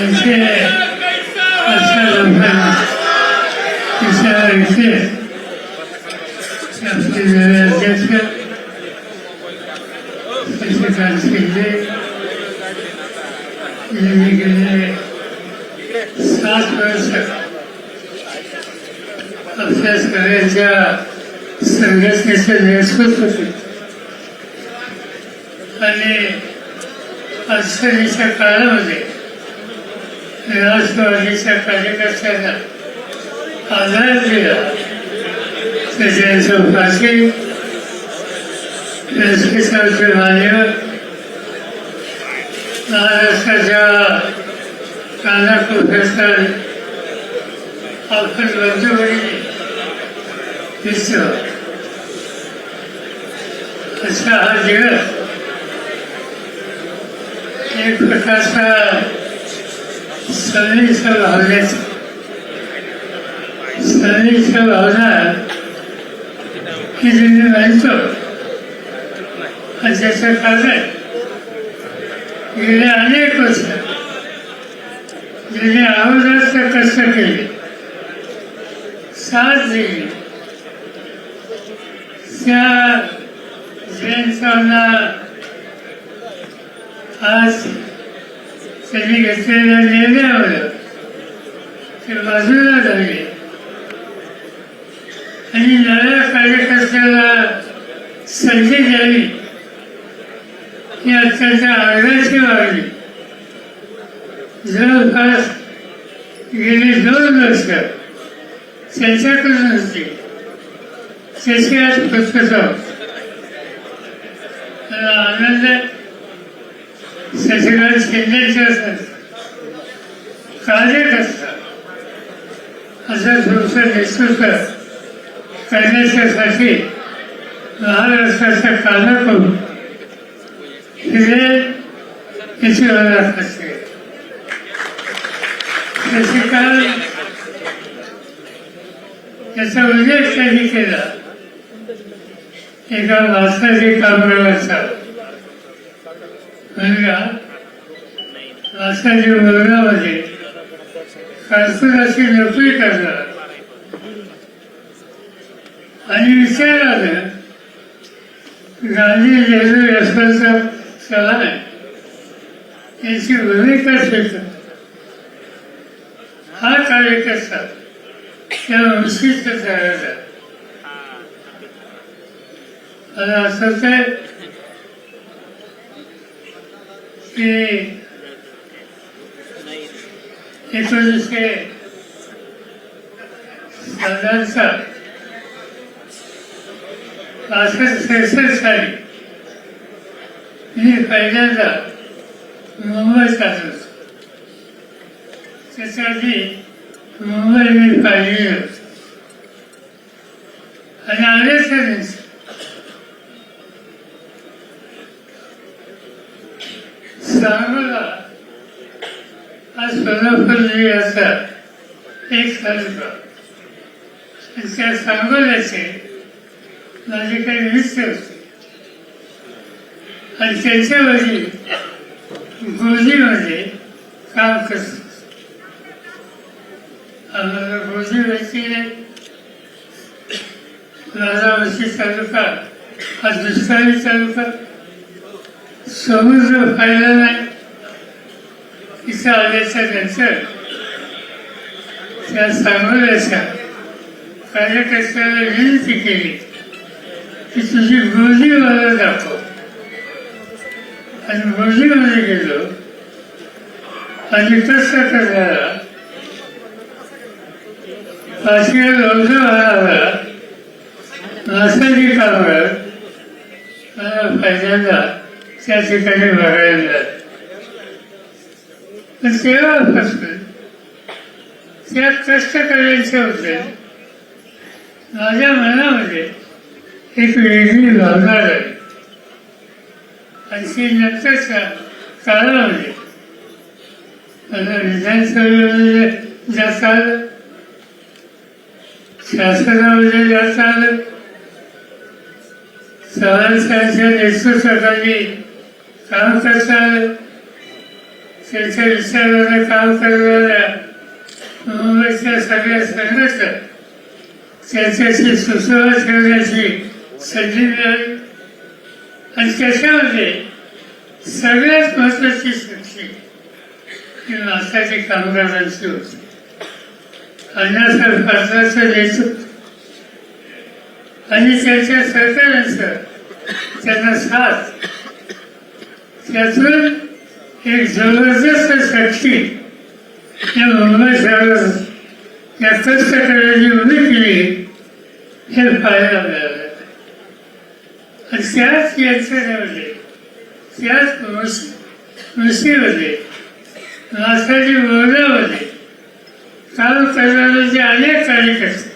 यांचे अशा लोकांना विचारायचे आपले अध्यक्ष शशिकांत शिंदे यांनी गेले सात वर्ष नेतृत्व आणि अडचणीच्या काळामध्ये राष्ट्रवादीच्या कार्यकर्त्यांना आधार दिला तर त्यांचं फाशी व्यवस्थेचे मान्यवर महाराष्ट्राच्या कानाकोपऱ्यात आपण बंधुभगिनी दिसतो असा हा दिवस एक प्रकारचा सणीच्या भावनेचा सणीच्या भावना ही जिथे मानतो आणि त्याचं कारण. गेले अनेक वर्ष. ज्याने अहोरात्र कष्ट केले. साथ दिली. त्या जयंतांना आज त्यांनी घेतलेल्या निर्णयावर ते बाजूला झाले आणि नव्या कार्यकर्त्याला संधी द्यावी. ही अत्यंत आग्रहाची वागली जवळपास गेली दोन वर्ष त्यांच्याकडून होती. त्याची आज पुस्तकं मला आनंद आहे शशिकांत शिंदेच्या कार्यकर्ता असं तुमचं नेतृत्व करण्याच्यासाठी महाराष्ट्राच्या कानाकडून हे याची ओळख असते शशिकांत याचा उल्लेख त्यांनी केला एका वासाची कामगाराचा मुलगा वासाची मुलगामध्ये कारकुनाची नोकरी करणार. आणि विचारानं गांधी नेहरू यशवंतराव चव्हाण यांची भूमिका स्वीकार हा कार्यकर्ता त्या झालेला मला असंच आहे की एकोणीसशे साधारणचा पासष्ट त्रेसष्ट साली मी पहिल्यांदा मुंबईत आलो होतो त्याच्या आधी मुंबई मी पाहिलेली होती आणि आल्याच्या दिवशी सांगोला आज सोलापूर एक तालुका त्या सांगोल्याचे माझे काही मित्र होते. आणि त्यांच्या वडील काम करत. आम्हाला गोजी व्हायची राजावशी तालुका हा दुष्काळी तालुका समुद्र पाहिला नाही. इथं त्या सांगोल्याच्या कार्यकर्त्याला विनंती केली? की तुझी गोजी मला दाखव. आणि गोजीमध्ये गेलो. आणि कसं करायला पाचव्या गौरव म्हणाला मासाची कामगार मला पहिल्यांदा त्या ठिकाणी बघायला मिळालं. पण तेव्हापासून त्या कष्ट करायचे होते. माझ्या मनामध्ये एक वेगळी भावना झाली आणि ती नंतरच्या काळामध्ये मला विधानसभेमध्ये जाता आलं शासनामध्ये जाता आलं चव्हाण साहेबांच्या नेतृत्वाखाली काम करता आलं त्यांच्या विचाराने काम करणाऱ्या मुंबईच्या सगळ्या संघटना त्याच्याशी सुसंवाद ठेवण्याची संधी मिळाली आणि त्याच्यामध्ये सगळ्यात महत्वाची शक्ती ही मासाची कामगारांची होती अण्णासाहेब नेतृत्व आणि त्यांच्या सरकारांचं त्यांना साथ त्यातून एक जबरदस्त शक्ती या मुंबई शहरात या कष्टकऱ्यांनी उभी केली. हे पाहायला मिळालं. आणि त्याच यंत्रणेमध्ये त्याच कृषी कृषीमध्ये मासाची काम करणारे जे अनेक कार्यकर्ते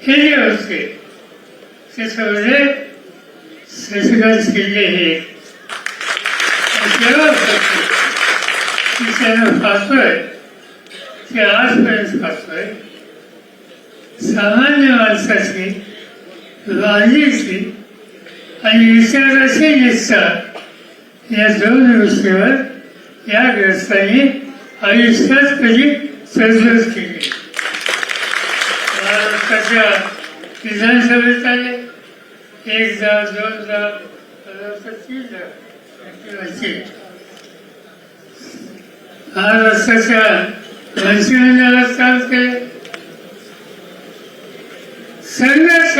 हे जे होते त्याच्यामध्ये शशिकांत शिंदे हे. एक. आणि तेव्हा की ते आजपर्यंत पाहतोय सामान्य माणसाची वाणीची आणि विचाराची निष्ठा या दोन गोष्टीवर या ग्रस्तांनी आयुष्यात कधी तडजोड केली महाराष्ट्राच्या विधानसभेत आले जा दोनदा जा तीनदा व्यक्तीवरचे महाराष्ट्राच्या मंत्रिमंडळात केले. संघर्ष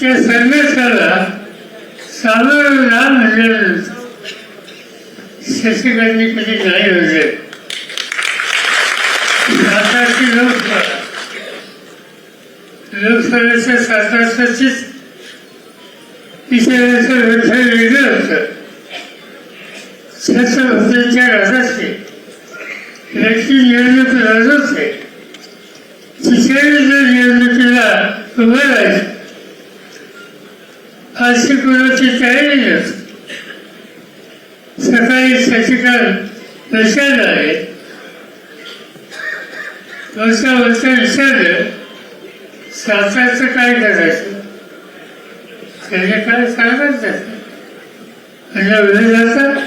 त्या संघर्षाला म्हणजे शशिकांनी कधी नाही होते. सातारची लोकसभा. लोकसभेच्या सातारचीच वेगळं होतं छत्रपतींच्या राजाचे व्यक्ती निवडणूक जर निवडणुकीला उभं अशी कोणाची तयारी नसते सकाळी शशिकांत विचारलं आहे वर्षा वर्षा विषाद सातारचं काय करायचं त्याने काय सांगत जातं म्हणजे वेळ जाता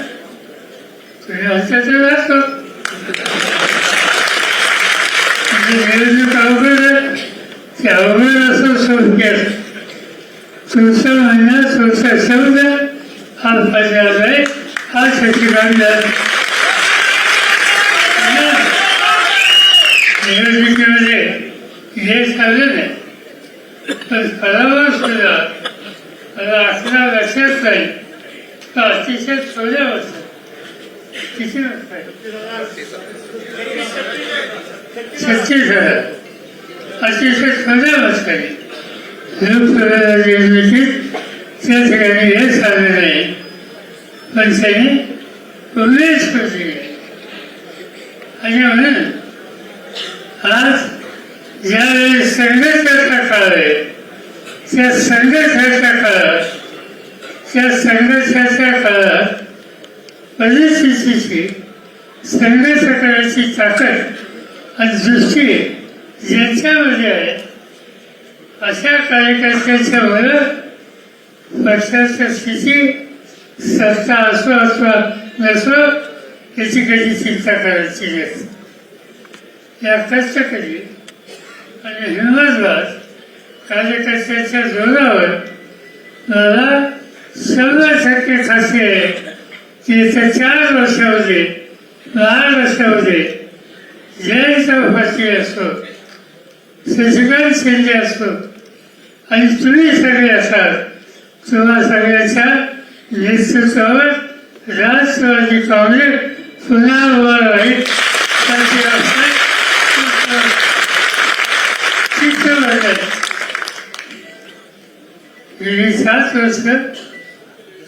तुम्ही आमच्या तर ते अवघड असं तुमचा शब्द. हा. फसला हा शशिकांत निवडणुकीमध्ये हे चालले नाही. पण फळावर सुद्धा मला लक्षात राहील का अतिशय थोड्या वर्षात किती छत्तीस हजार. अतिशय त्या ठिकाणी हे नाही पण त्यांनी उल्लेख केली? आणि म्हणून आज ज्यावेळी संघर्षाचा काळ आहे त्या संघर्षाच्या काळात त्या संघर्षाच्या काळात परिस्थितीची संघर्ष करण्याची ताकद आणि दृष्टी ज्यांच्यामध्ये आहे अशा कार्यकर्त्यांच्या मुलं पक्षाच्या स्थिती सत्ता असो अथवा नसो याची कधी चिंता करायची नसते या कष्टकरी आणि हिंमतबाज कार्यकर्त्यांच्या जोरावर मला शंभर टक्के खात्री आहे. की येत्या चार वर्षामध्ये महाराष्ट्रामध्ये जयंत पाटील असो शशिकांत शिंदे असो आणि तुम्ही सगळे असाल तुम्हा सगळ्याच्या नेतृत्वावर राष्ट्रवादी काँग्रेस पुन्हा उभा राहील. गेली सात वर्ष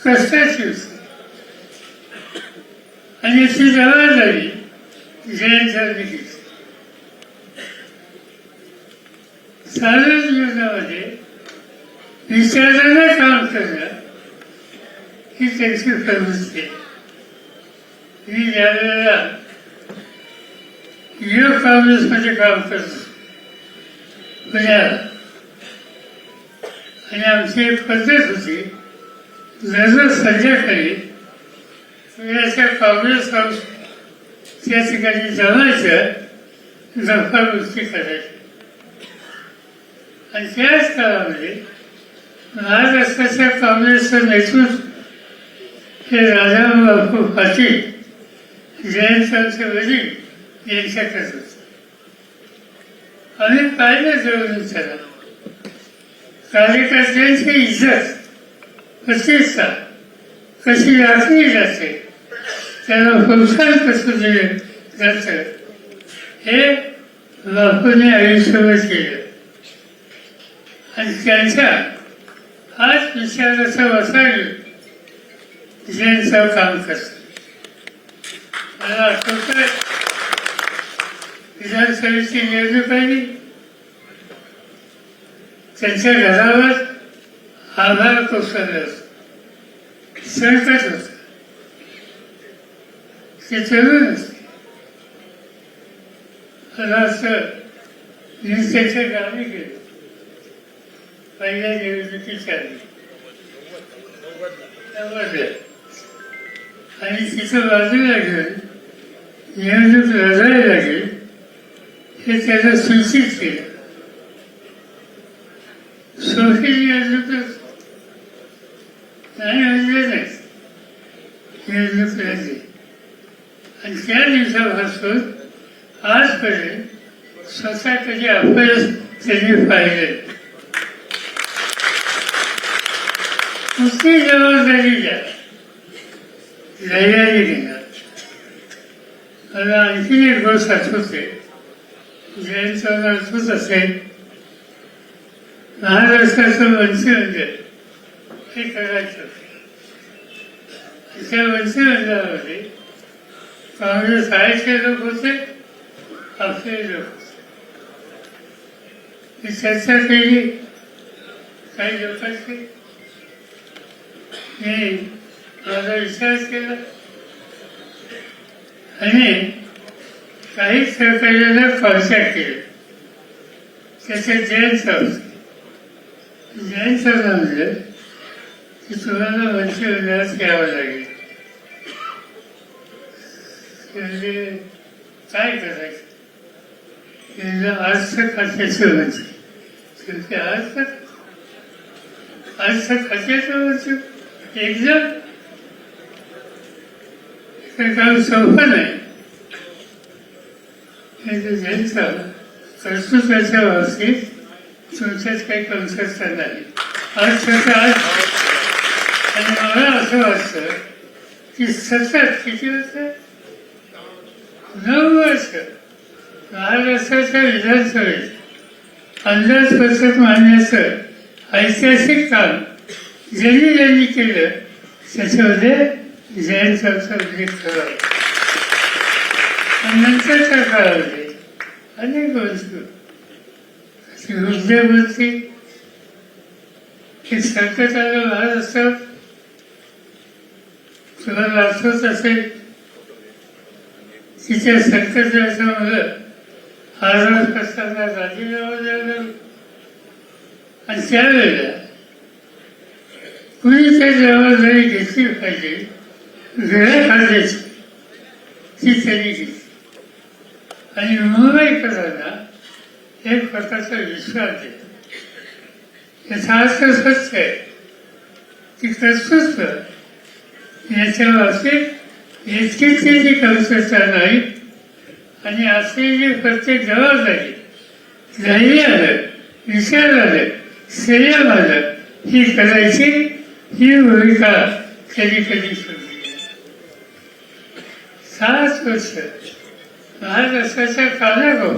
कष्टाची आणि याची जबाबदारी जयंत घेतली सार्वजनिक जीवनामध्ये काम करणं ही त्यांची प्रवृत्ती मी ज्यावेळेला युवक काँग्रेसमध्ये काम करतो आणि आमची एक पद्धत होती दररोज संध्याकाळी सगळ्याच्या काँग्रेस हाऊस त्या ठिकाणी जमायचं दफागुस्ती करायची आणि त्याच काळामध्ये महाराष्ट्राच्या काँग्रेसचं नेतृत्व हे राजाबापू पाटील जयंतांचे वडील यांच्याकडे होते आम्ही पाहिलं जवळून त्याला कार्यकर्त्यांची इज्जत। प्रतिष्ठा कशी राखली जाते? त्याला प्रोत्साहन कसं दिले जातं? हे बापूने आयुष्यभर केलं. आणि त्यांच्या हाच विचाराचा वसाडी ज्यांचं काम करत मला आठवतं विधानसभेची निवडणूक आली. त्यांच्या घरावर आभार कोसळलं होतं संकट होत ते तरुण होते मला असं मी त्याच्या गावी गेलो पहिल्या निवडणुकीच्या आधी नव्वदला. आणि तिथं बाजूला घेऊन निवडणूक लढायला लागेल हे त्याला सूचित केलं सोपी निवडणूकच नाही म्हणजे नाही आणि त्या दिवसापासून आजपर्यंत स्वतः कधी अपयश त्यांनी पाहिले. नुसती जबाबदारी द्या. धैर्याने घेणार मला आणखी एक गोष्ट आठवते. जयंत आठवत असेल महाराष्ट्राचं मंत्री म्हणजे ते करायचं त्या मंत्रिमंडळामध्ये काँग्रेस आयचे लोक होते आपले लोक होते. चर्चा केली काही लोकांची मी माझा विचार केला. आणि काही सहकार्याला कॉन्टॅक्ट केलं त्याच्यात जयंत होते जयंत म्हणजे की वंश मंत्रिमंडळात यावं लागेल. म्हणजे काय करायचं? त्यांना अर्थ खात्याचं मंत्री शेवटी अर्थ? अर्थ खात्याचं मंत्री एकदम काम सोपं नाही. हे जे ज्यांचं कर्तृत्वाच्या बाबतीत तुमच्याच काही कमतरता नाही. अर्थाचा अर्थ आणि मला असं वाटतं की सतत किती वर्ष? नऊ वर्ष. महाराष्ट्राच्या विधानसभेत अंदाजपत्रक मांडण्याचं ऐतिहासिक काम ज्यांनी ज्यांनी केलं त्याच्यामध्ये जयंतांचा उल्लेख करावा नंतरच्या काळामध्ये अनेक गोष्टी उद्योगवरती हे संकट आलं महाराष्ट्रात तुम्हाला आठवत असेल? तिच्या संकटाच्या मुलं आजार कसताना राजीनामा द्यायला आणि त्यावेळेला कुणी त्या जबाबदारी घेतली पाहिजे? वेळा काढण्याची ती त्यांनी घेतली. आणि मुंबईकरांना एक प्रकारचा विश्वास देतो याचा अर्थ स्वच्छ आहे की कर्तृत्व याच्या बाबतीत इतकी त्याची कमतरता नाही आणि असलेली प्रत्येक जबाबदारी आलं संयम आलं ही करायची ही भूमिका कधी कधी सोडली सात वर्ष महाराष्ट्राच्या कानागो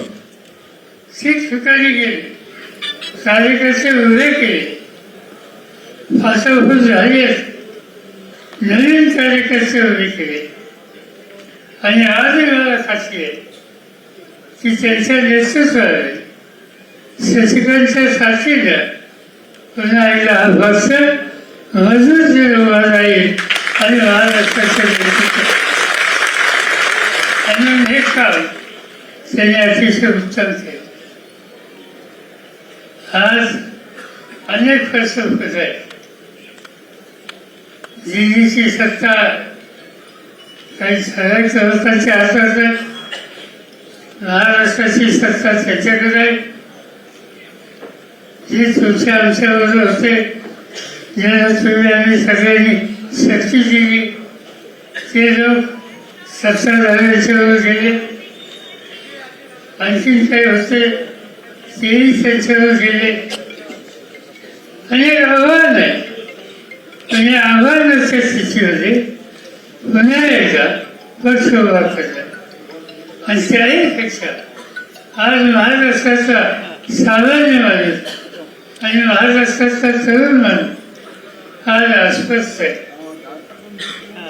शीख ठिकाणी गेले कार्यकर्ते उभे केले फासवफूस झाली असते. नवीन कार्यकर्ते उभे केले आणि आजही मला खात्री आहे की त्यांच्या नेतृत्वाने शशिकांतच्या साथीला पुन्हा एकदा हा पक्ष मजबूत उभा राहील आणि महाराष्ट्राचं नेतृत्व. आणि हे काम त्यांनी अतिशय उत्तम केलं. आज अनेक प्रश्न होत आहेत दिल्लीची सत्ता काही ठराविक संस्थांचे आश्वासन महाराष्ट्राची सत्ता त्याच्याकडे आहे. जी तुमच्या आमच्याबरोबर होते. ज्याला तुम्ही आम्ही सगळ्यांनी शक्ती दिली. ते लोक सत्ताधाऱ्याच्यावर गेले. आणखीन काही होते तेही त्यांच्यावर गेले. आणि आव्हान आहे. आणि आव्हानाच्या स्थितीमध्ये पुन्हा एकदा पक्ष उभा करला आणि त्याहीपेक्षा आज महाराष्ट्राचा सामान्य माणूस आणि महाराष्ट्राचा तरुण माणूस आज अस्वस्थ आहे.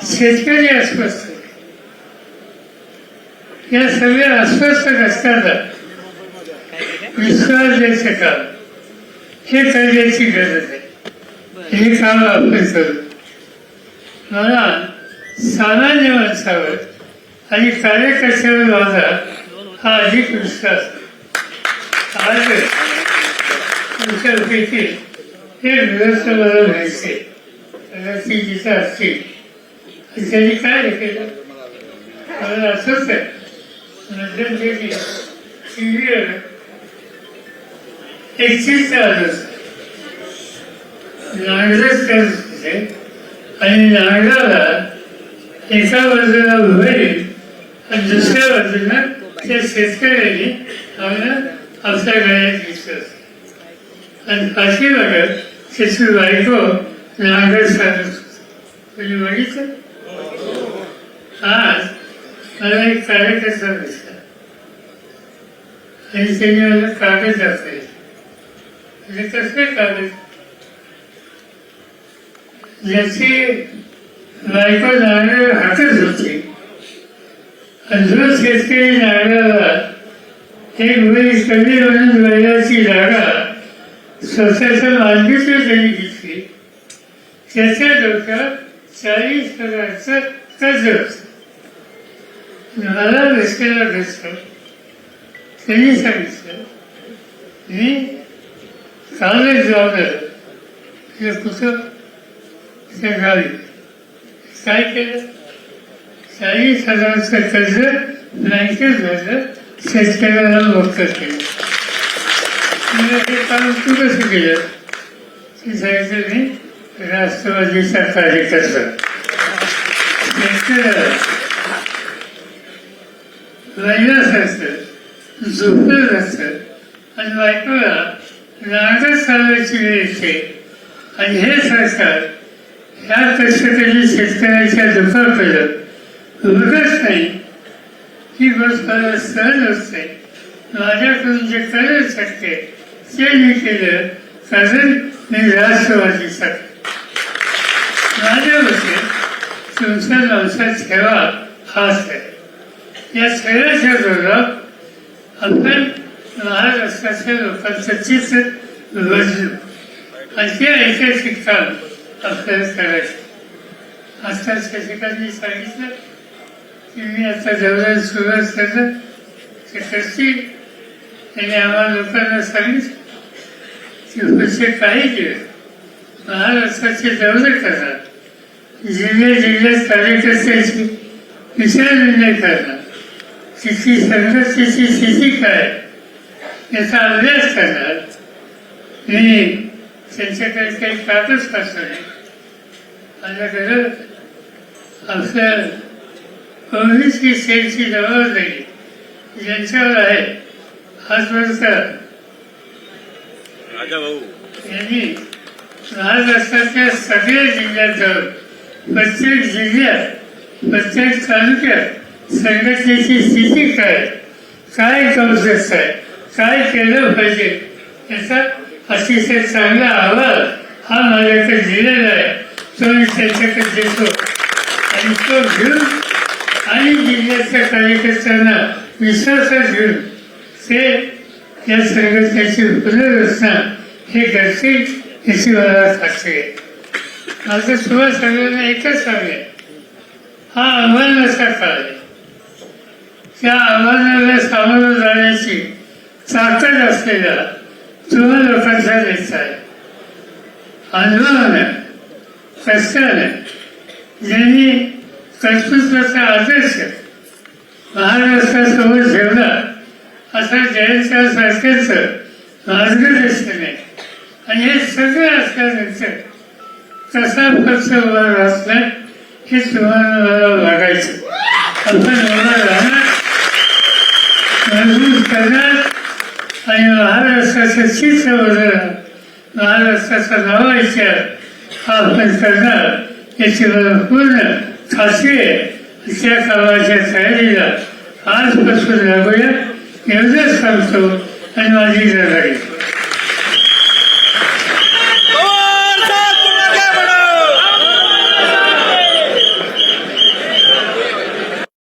शेतकरी अस्वस्थ आहे. या सगळ्या अस्वस्थ असताना विश्वास द्यायचं काम हे करण्याची गरज आहे. हे काम आपण करू मला सामान्य माणसावर आणि कार्यकर्त्यावर माझा हा अधिक विश्वास आहे. आज तुमच्यापैकी हे व्यवस्था मला घ्यायचे ती जिथं असतील आणि त्यांनी काय केलं मला असंच आहे मध्यंतरी टी व्हीवर एकतीस आलंच नांगरट करत होते आणि नांगराला एका बाजूला उभे आणि दुसऱ्या बाजूला त्या शेतकऱ्यांनी आम्हाला आपल्या गळ्यात घेतलं आणि पाठीमागं त्याची बायको नांगर साधत होती तुम्ही बघितलं आज मला एक कार्यकर्ता दिसला आणि त्यांनी मला कागद दाखवले म्हणजे कसले कागद ज्याची बायको नारळ हातच होती. आणि जो शेतकरी नारळाला एक वेळी कमी म्हणून बैलाची जागा. स्वतःच्या मालकीची त्यांनी घेतली. त्याच्या डोक्यात चाळीस हजारचं कर्ज होत. मला रस्त्याला भेटलं त्यांनी सांगितलं मी कालच जाऊन कुठं त्या गावी काय केलं? चाळीस हजाराचं कर्ज बँकेत झालं शेतकऱ्याला मोक्त केलं. मला हे काम तू कसं केलं? ते सांगितलं मी राष्ट्रवादीचा कार्यकर्ता शेतकऱ्याला. वैलास असतं झोपलं असतं आणि बायकोला रागत चालवायची वेळ येते. आणि हे सरकार ह्या कष्टकरी शेतकऱ्याच्या दुखापलं उभगच नाही ही गोष्ट मला सहज असते माझ्याकडून जे करेल शकते ते मी केलं कारण मी राष्ट्रवादीचा माझ्या मते तुमचा माणसात ठेवा हाच आहे या सगळ्याच्या जोरात आपण महाराष्ट्राच्या लोकांचं चित्र बदलू आणि ते ऐतिहासिक काम अभ्यास करायचं आता शिक्षकांनी सांगितलं की मी आता जवळ सुरुवात केलं ते करतील त्याने आम्हाला लोकांना सांगितलं की पुढचे काही दिवस महाराष्ट्राचे दौरे करा. जिल्ह्या जिल्ह्यात कार्यकर्त्याची विचारविनिमय करणार तिची संघर्षाची स्थिती काय? याचा अभ्यास करणार मी त्यांच्याकडे काही कागद पाठवले. माझ्याकडं आपल्या काँग्रेसची सेलची जबाबदारी ज्यांच्यावर आहे भाऊ यांनी महाराष्ट्राच्या सगळ्या जिल्ह्यात जाऊन प्रत्येक जिल्ह्यात प्रत्येक तालुक्यात संघटनेची स्थिती काय काय कौशल्य आहे काय केलं पाहिजे? याचा अतिशय चांगला अहवाल हा माझ्याकडे दिलेला आहे। तो त्यांच्याकडे देतो. आणि तो घेऊन आणि जिल्ह्याच्या कार्यकर्त्यांना विश्वासात घेऊन ते या संघटनेची पुनर्रचना हे करतील याची मला खात्री आहे. माझं तुम्हाला सगळ्यांना एकच सांगेल हा आव्हानाचा काळ आहे. त्या आव्हानाला सामोरं जाण्याची ताकद असलेला तुम्हा लोकांचा नेता आहे. अनुभवानं कष्टानं ज्यांनी संस्कृताचा आदर्श महाराष्ट्रासमोर ठेवला. असा जयंतराव सारखेचं मार्गदर्शन आहे आणि हे सगळं असल्यानंतर तसा पक्ष उभा असला हे तुम्हाला मला वागायचं. आपण उभा राहणार मजबूत करणार आणि महाराष्ट्राचं चित्र बदलणार महाराष्ट्राचा नवा विचार हा आपण करणार याची पूर्ण खात्री आहे त्या कामाच्या तयारीला आजपासून लागूया एवढंच सांगतो आणि माझी लढाई